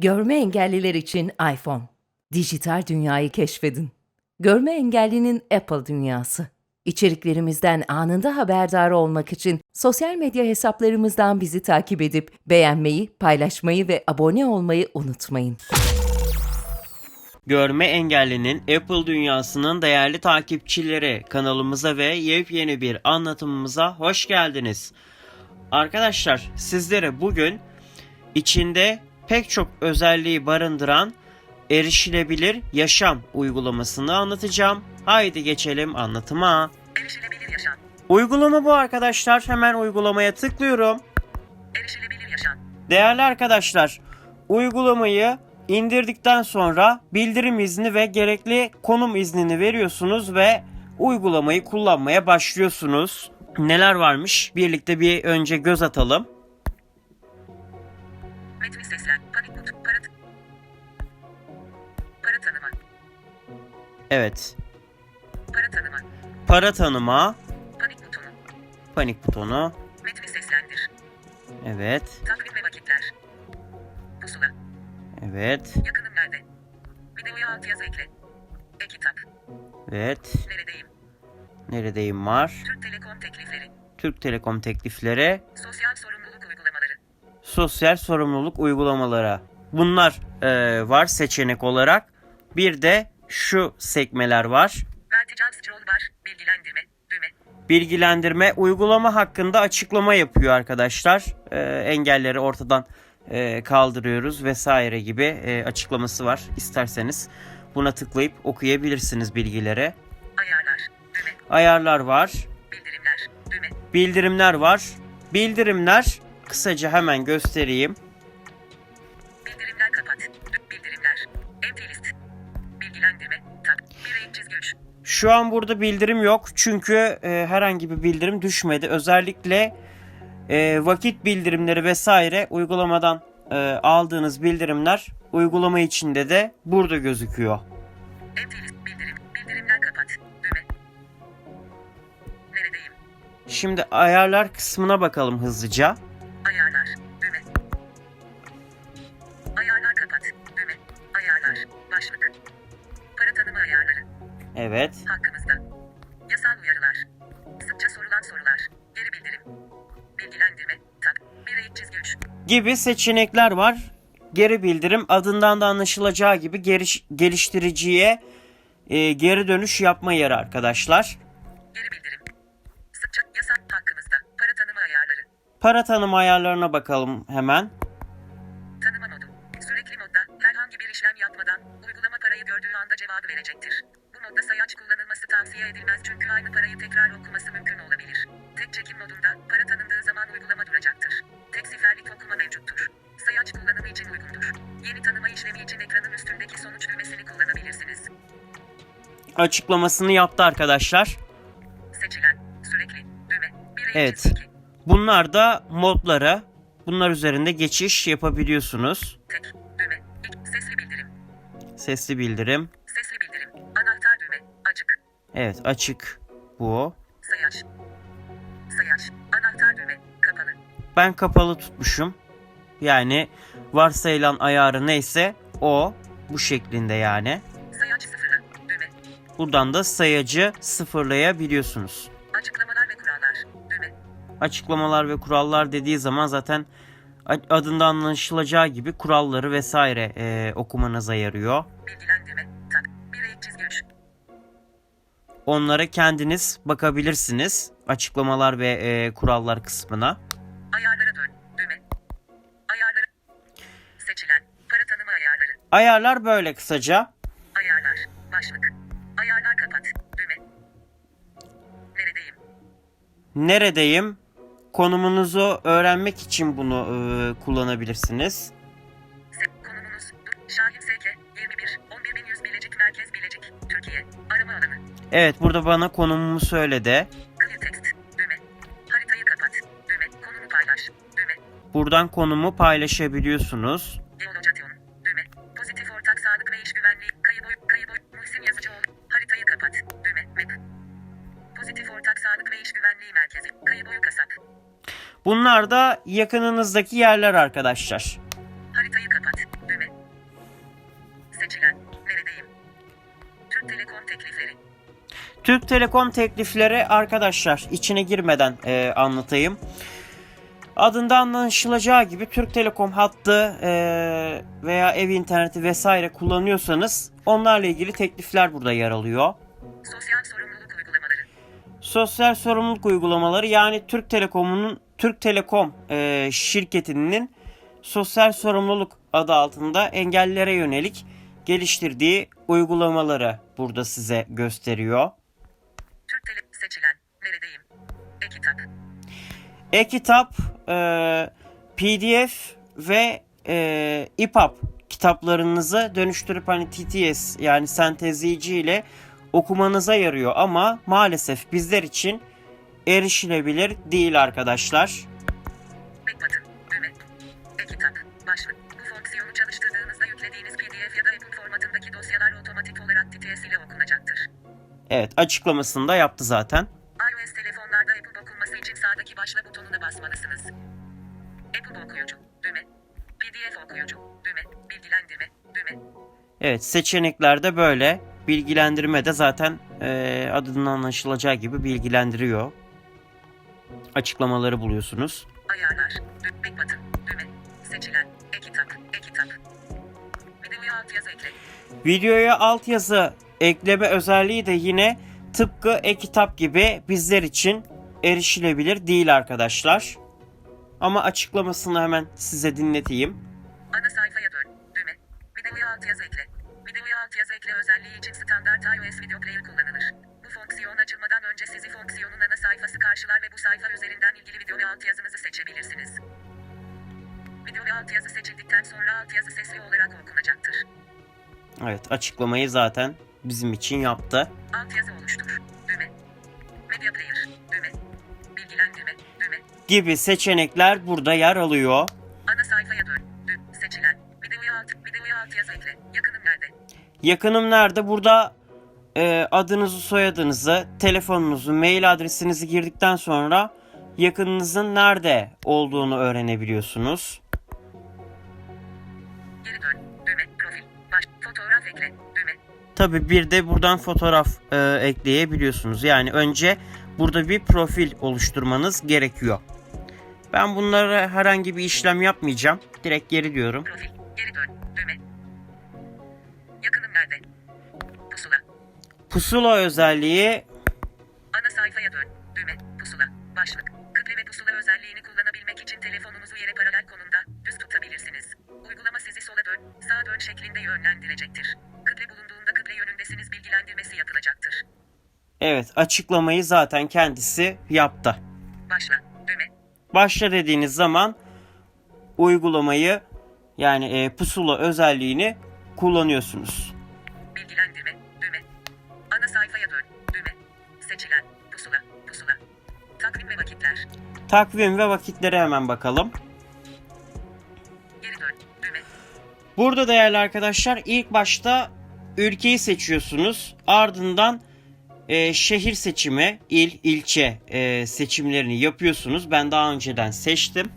Görme engelliler için iPhone. Dijital dünyayı keşfedin. Görme engellinin Apple dünyası. İçeriklerimizden anında haberdar olmak için sosyal medya hesaplarımızdan bizi takip edip beğenmeyi, paylaşmayı ve abone olmayı unutmayın. Görme engellinin Apple dünyasının değerli takipçileri kanalımıza ve yepyeni bir anlatımımıza hoş geldiniz. Arkadaşlar sizlere bugün içinde pek çok özelliği barındıran erişilebilir yaşam uygulamasını anlatacağım. Haydi geçelim anlatıma. Erişilebilir yaşam. Uygulama bu arkadaşlar. Hemen uygulamaya tıklıyorum. Erişilebilir yaşam. Değerli arkadaşlar, uygulamayı indirdikten sonra bildirim izni ve gerekli konum iznini veriyorsunuz ve uygulamayı kullanmaya başlıyorsunuz. Neler varmış? Birlikte bir önce göz atalım. Metni seslen. Evet. Para tanıma. Para tanıma, Panik butonu. panik butonu. Metni seslendir. Evet. Takvim ve vakitler. Pusula. Evet. Yakınım nerede? Videoya altyazı ekle. E-kitap. Evet. Neredeyim? Neredeyim var? Türk Telekom teklifleri. Türk Telekom teklifleri, Sosyal sorumluluk uygulamaları. sosyal sorumluluk uygulamaları. Bunlar eee, var seçenek olarak. Bir de şu sekmeler var. Bilgilendirme. Düğme. bilgilendirme uygulama hakkında açıklama yapıyor arkadaşlar. Ee, engelleri ortadan e, kaldırıyoruz vesaire gibi e, açıklaması var. İsterseniz buna tıklayıp okuyabilirsiniz bilgileri. Ayarlar. Düğme. Ayarlar var. Bildirimler. Düğme. Bildirimler var. Bildirimler kısaca hemen göstereyim. Şu an burada bildirim yok çünkü e, herhangi bir bildirim düşmedi. Özellikle e, vakit bildirimleri vesaire uygulamadan e, aldığınız bildirimler uygulama içinde de burada gözüküyor. Şimdi ayarlar kısmına bakalım hızlıca. Evet. Hakkımızda. Yasal uyarılar. Sıkça sorulan sorular. Geri bildirim. Bilgilendirme. Tak. Bir eğik çizgi üç. Gibi seçenekler var. Geri bildirim adından da anlaşılacağı gibi geliş, geliştiriciye e, geri dönüş yapma yeri arkadaşlar. Geri bildirim. Sıkça yasal hakkımızda. Para tanıma ayarları. Para tanıma ayarlarına bakalım hemen. Tanıma modu. Sürekli modda herhangi bir işlem yapmadan uygulama parayı gördüğü anda cevabı verecektir. Modda sayaç kullanılması tavsiye edilmez çünkü aynı parayı tekrar okuması mümkün olabilir. Tek çekim modunda para tanındığı zaman uygulama duracaktır. Tek seferlik okuma mevcuttur. Sayaç kullanımı için uygundur. Yeni tanıma işlemi için ekranın üstündeki sonuç düğmesini kullanabilirsiniz. Açıklamasını yaptı arkadaşlar. Seçilen, sürekli, düğme, Evet. çizgi. Bunlar da modları. Bunlar üzerinde geçiş yapabiliyorsunuz. tek, düğme, ilk, sesli bildirim, Sesli bildirim. Evet açık bu. sayaç, sayaç, anahtar düğme, kapalı, Ben kapalı tutmuşum. Yani varsayılan ayarı neyse o bu şeklinde yani. sayaç sıfırla, düğme, Buradan da sayacı sıfırlayabiliyorsunuz. açıklamalar ve kurallar, düğme, Açıklamalar ve kurallar dediği zaman zaten adında anlaşılacağı gibi kuralları vesaire e, okumanıza yarıyor. bilgilendirme, tak, bir eğik çizgi üç, Onlara kendiniz bakabilirsiniz. Açıklamalar ve e, kurallar kısmına. ayarlara dön, düğme, ayarlara, seçilen, para tanıma ayarları, Ayarlar böyle kısaca. ayarlar, başlık, ayarlar kapat, düğme, neredeyim, Neredeyim? Konumunuzu öğrenmek için bunu e, kullanabilirsiniz. Evet burada bana konumumu söyledi. clear konumu Buradan konumu paylaşabiliyorsunuz. Bunlar da yakınınızdaki yerler arkadaşlar. Türk Telekom teklifleri arkadaşlar içine girmeden e, anlatayım. Adında anlaşılacağı gibi Türk Telekom hattı e, veya ev interneti vesaire kullanıyorsanız onlarla ilgili teklifler burada yer alıyor. Sosyal sorumluluk uygulamaları. Sosyal sorumluluk uygulamaları yani Türk Telekom'un Türk Telekom e, şirketinin sosyal sorumluluk adı altında engellilere yönelik geliştirdiği uygulamaları burada size gösteriyor. Türk Tele seçilen. Neredeyim? E-kitap. E-kitap, e, PDF ve e, EPUB kitaplarınızı dönüştürüp hani TTS yani sentezleyici ile okumanıza yarıyor ama maalesef bizler için erişilebilir değil arkadaşlar. Back Evet açıklamasını da yaptı zaten. iOS telefonlarda EPUB okunması için sağdaki başla butonuna basmalısınız. EPUB okuyucu. Düğme. PDF okuyucu. Düğme. Bilgilendirme. Düğme. Evet seçeneklerde böyle. Bilgilendirme de zaten e, adından anlaşılacağı gibi bilgilendiriyor. Açıklamaları buluyorsunuz. Ayarlar. Dü- Back button. Düğme. Seçilen. E-kitap. E-kitap. Video altyazı ekle. Videoya altyazı ekleme özelliği de yine tıpkı e-kitap gibi bizler için erişilebilir değil arkadaşlar. Ama açıklamasını hemen size dinleteyim. Ana sayfaya dön. Düğme. Video altyazı ekle. Video altyazı ekle özelliği için standart iOS video player kullanılır. Bu fonksiyon açılmadan önce sizi fonksiyonun ana sayfası karşılar ve bu sayfa üzerinden ilgili video ve altyazınızı seçebilirsiniz. Video ve altyazı seçildikten sonra altyazı sesli olarak okunacaktır. Evet açıklamayı zaten bizim için yaptı. Altyazı oluştur. Düğme. Media player. Düğme. Bilgilendirme. Düğme. Gibi seçenekler burada yer alıyor. Ana sayfaya dön. Düğüm. Seçilen. Video alt. Video altyazı ekle. Yakınım nerede? Yakınım nerede? Burada e, adınızı, soyadınızı, telefonunuzu, mail adresinizi girdikten sonra yakınınızın nerede olduğunu öğrenebiliyorsunuz. Geri dön. Düğme. Profil. Baş. Fotoğraf ekle. Düğme. Tabi bir de buradan fotoğraf e, ekleyebiliyorsunuz. Yani önce burada bir profil oluşturmanız gerekiyor. Ben bunlara herhangi bir işlem yapmayacağım. Direkt geri diyorum. Profil. Geri dön. Düğme. Yakınım nerede? Pusula. Pusula özelliği Ana sayfaya dön. Düğme. Pusula. Başlık. Kıble ve pusula özelliğini kullanabilmek için telefonunuzu yere paralel konumda düz tutabilirsiniz. Uygulama sizi sola dön, sağa dön şeklinde yönlendirecektir. Yönündesiniz bilgilendirmesi yapılacaktır. evet açıklamayı zaten kendisi yaptı. Başla. Düğme. Başla dediğiniz zaman uygulamayı yani e, pusula özelliğini kullanıyorsunuz. Bilgilendirme. Düğme. Ana sayfaya dön. Düğme. Seçilen. Pusula. Pusula. Takvim ve vakitler. Takvim ve vakitlere hemen bakalım. Geri dön. Düğme. Burada değerli arkadaşlar ilk başta ülkeyi seçiyorsunuz. Ardından e, şehir seçimi, il, ilçe e, seçimlerini yapıyorsunuz. Ben daha önceden seçtim.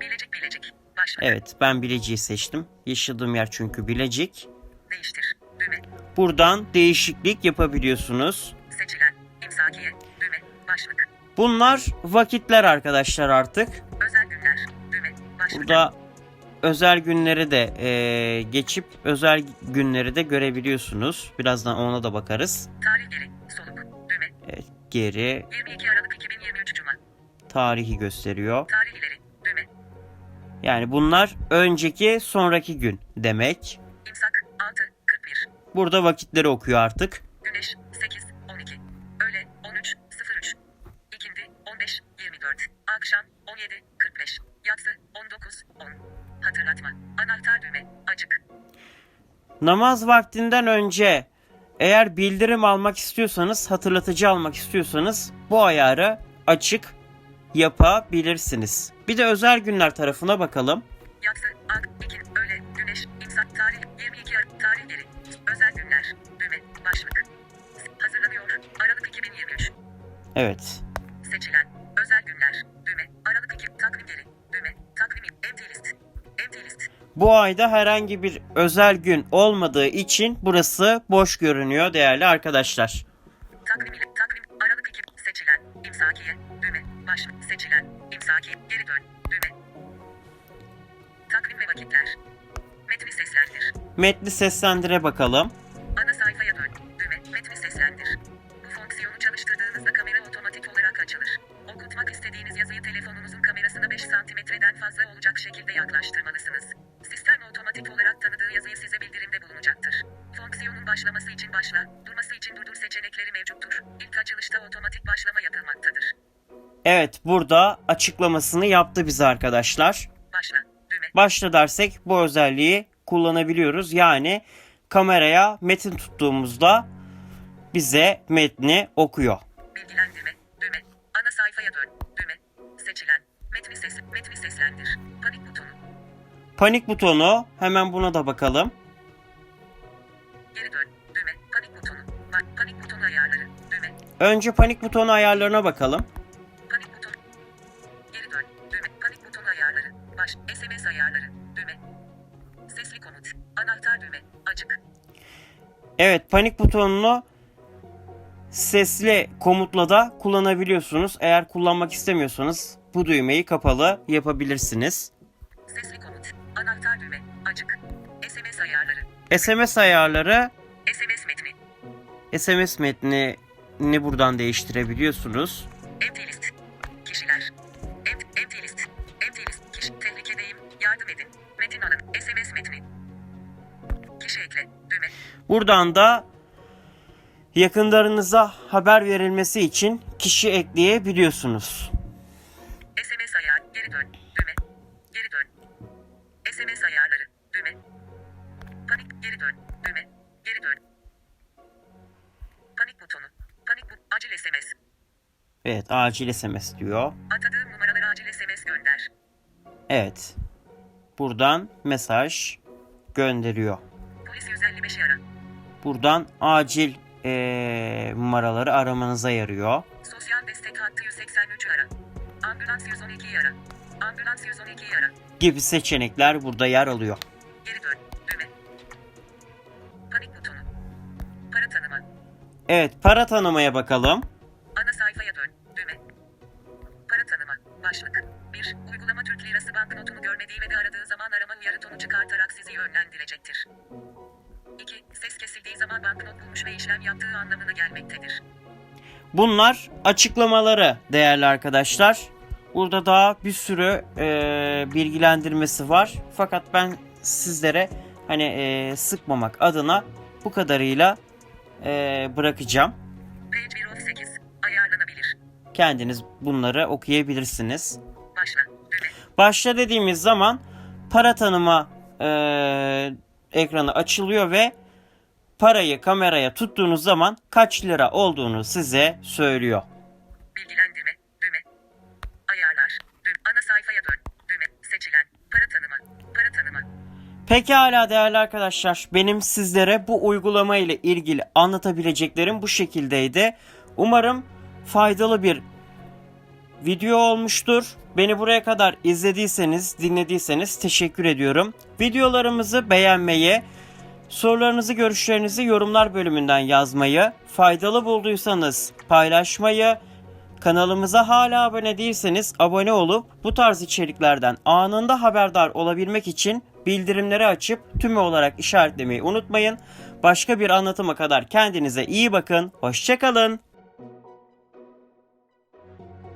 Bilecik bilecik. Başla. Evet ben Bilecik'i seçtim. Yaşadığım yer çünkü Bilecik. Değiştir. Düğme. Buradan değişiklik yapabiliyorsunuz. Seçilen. İmsakiye. Düğme. Başlık. Bunlar vakitler arkadaşlar artık. Özel günler. Düğme. Başlık. Burada özel günleri de e, geçip özel günleri de görebiliyorsunuz. Birazdan ona da bakarız. Tarih geri. Soluk. Düğme. Evet, geri 22 Aralık 2023 Cuma. tarihi gösteriyor. Tarih ileri. Düğme. Yani bunlar önceki sonraki gün demek. İmsak 6 41. Burada vakitleri okuyor artık. Güneş Namaz vaktinden önce eğer bildirim almak istiyorsanız, hatırlatıcı almak istiyorsanız bu ayarı açık yapabilirsiniz. Bir de özel günler tarafına bakalım. Yatsı ak 2 öğle güneş imsak tarih 22 Aralık tarih geri. Özel günler. Düğme. Başlık. Hazırlanıyor. Aralık 2023. Evet. Bu ayda herhangi bir özel gün olmadığı için burası boş görünüyor değerli arkadaşlar. Takvim takvim Aralık 2 seçilen imsakiye düğme baş seçilen imsakiye geri dön düğme. Takvim ve vakitler. Metni seslendir. Metni seslendire bakalım. Ana sayfaya dön. Düğme. Metni seslendir. Bu fonksiyonu çalıştırdığınızda kamera otomatik olarak açılır. Okutmak istediğiniz yazıyı telefonunuzun kamerasına 5 santimetreden fazla olacak şekilde yaklaştırmalısınız. Otomatik olarak tanıdığı yazıyı size bildirimde bulunacaktır. Fonksiyonun başlaması için başla, durması için durdur seçenekleri mevcuttur. İlk açılışta otomatik başlama yapılmaktadır. Evet burada açıklamasını yaptı bize arkadaşlar. Başla. Düğme. Başla dersek bu özelliği kullanabiliyoruz. Yani kameraya metin tuttuğumuzda bize metni okuyor. Bilgilendirme. Düğme. Ana sayfaya dön. Düğme. Seçilen. Metni ses. Metni seslendir. Panik butonu. Hemen buna da bakalım. Geri dön. Düğme. Panik butonu. Bak. Panik butonu ayarları. Düğme. Önce panik butonu ayarlarına bakalım. Panik butonu. Geri dön. Düğme. Panik butonu ayarları. Baş. SMS ayarları. Düğme. Sesli komut. Anahtar düğme. Açık. Evet panik butonunu sesli komutla da kullanabiliyorsunuz. Eğer kullanmak istemiyorsanız bu düğmeyi kapalı yapabilirsiniz. Açık. SMS ayarları. SMS ayarları SMS metni. SMS metnini buradan değiştirebiliyorsunuz. Empty list. Kişiler. Emp, empty list. Empty list. Kişi. Tehlikedeyim. Yardım edin. Metin alın. SMS metni. Kişi ekle. Düğme. Buradan da yakınlarınıza haber verilmesi için kişi ekleyebiliyorsunuz. SMS ayar. Geri dön. Düğme. Geri dön. SMS ayarları. Düğme. Panik. Geri dön. Düğme. Geri dön. Panik butonu. Panik bu. Acil SMS. Evet acil SMS diyor. Atadığım numaralara acil SMS gönder. Evet. Buradan mesaj gönderiyor. Polis 155'i ara. Buradan acil eee, numaraları aramanıza yarıyor. Sosyal destek hattı 183'ü ara. Ambulans 112'yi ara. Ambulans 112'yi ara. Gibi seçenekler burada yer alıyor. Geri dön. Düğme. Panik butonu. Para tanıma. Evet para tanımaya bakalım. Ana sayfaya dön. Düğme. Para tanıma. Başlık. 1. Uygulama Türk Lirası banknotunu görmediği ve de aradığı zaman arama uyarı tonu çıkartarak sizi yönlendirecektir. 2. Ses kesildiği zaman banknot bulmuş ve işlem yaptığı anlamına gelmektedir. Bunlar açıklamaları değerli arkadaşlar. Burada daha bir sürü eee, bilgilendirmesi var. Fakat ben sizlere hani eee, sıkmamak adına bu kadarıyla eee, bırakacağım. Page 1 of 8. Ayarlanabilir. Kendiniz bunları okuyabilirsiniz. Başla. Düğme. Başla dediğimiz zaman para tanıma eee, ekranı açılıyor ve parayı kameraya tuttuğunuz zaman kaç lira olduğunu size söylüyor. Bilgilendirme. Düğme. Ayarlar. Düğme. Ana sayfaya dön. Düğme. Seçilen. Para tanıma. Para tanıma. Pekala değerli arkadaşlar. Benim sizlere bu uygulama ile ilgili anlatabileceklerim bu şekildeydi. Umarım faydalı bir video olmuştur. Beni buraya kadar izlediyseniz, dinlediyseniz teşekkür ediyorum. Videolarımızı beğenmeyi, sorularınızı, görüşlerinizi yorumlar bölümünden yazmayı, faydalı bulduysanız paylaşmayı, Kanalımıza hala abone değilseniz abone olup bu tarz içeriklerden anında haberdar olabilmek için bildirimleri açıp tümü olarak işaretlemeyi unutmayın. Başka bir anlatıma kadar kendinize iyi bakın. Hoşçakalın.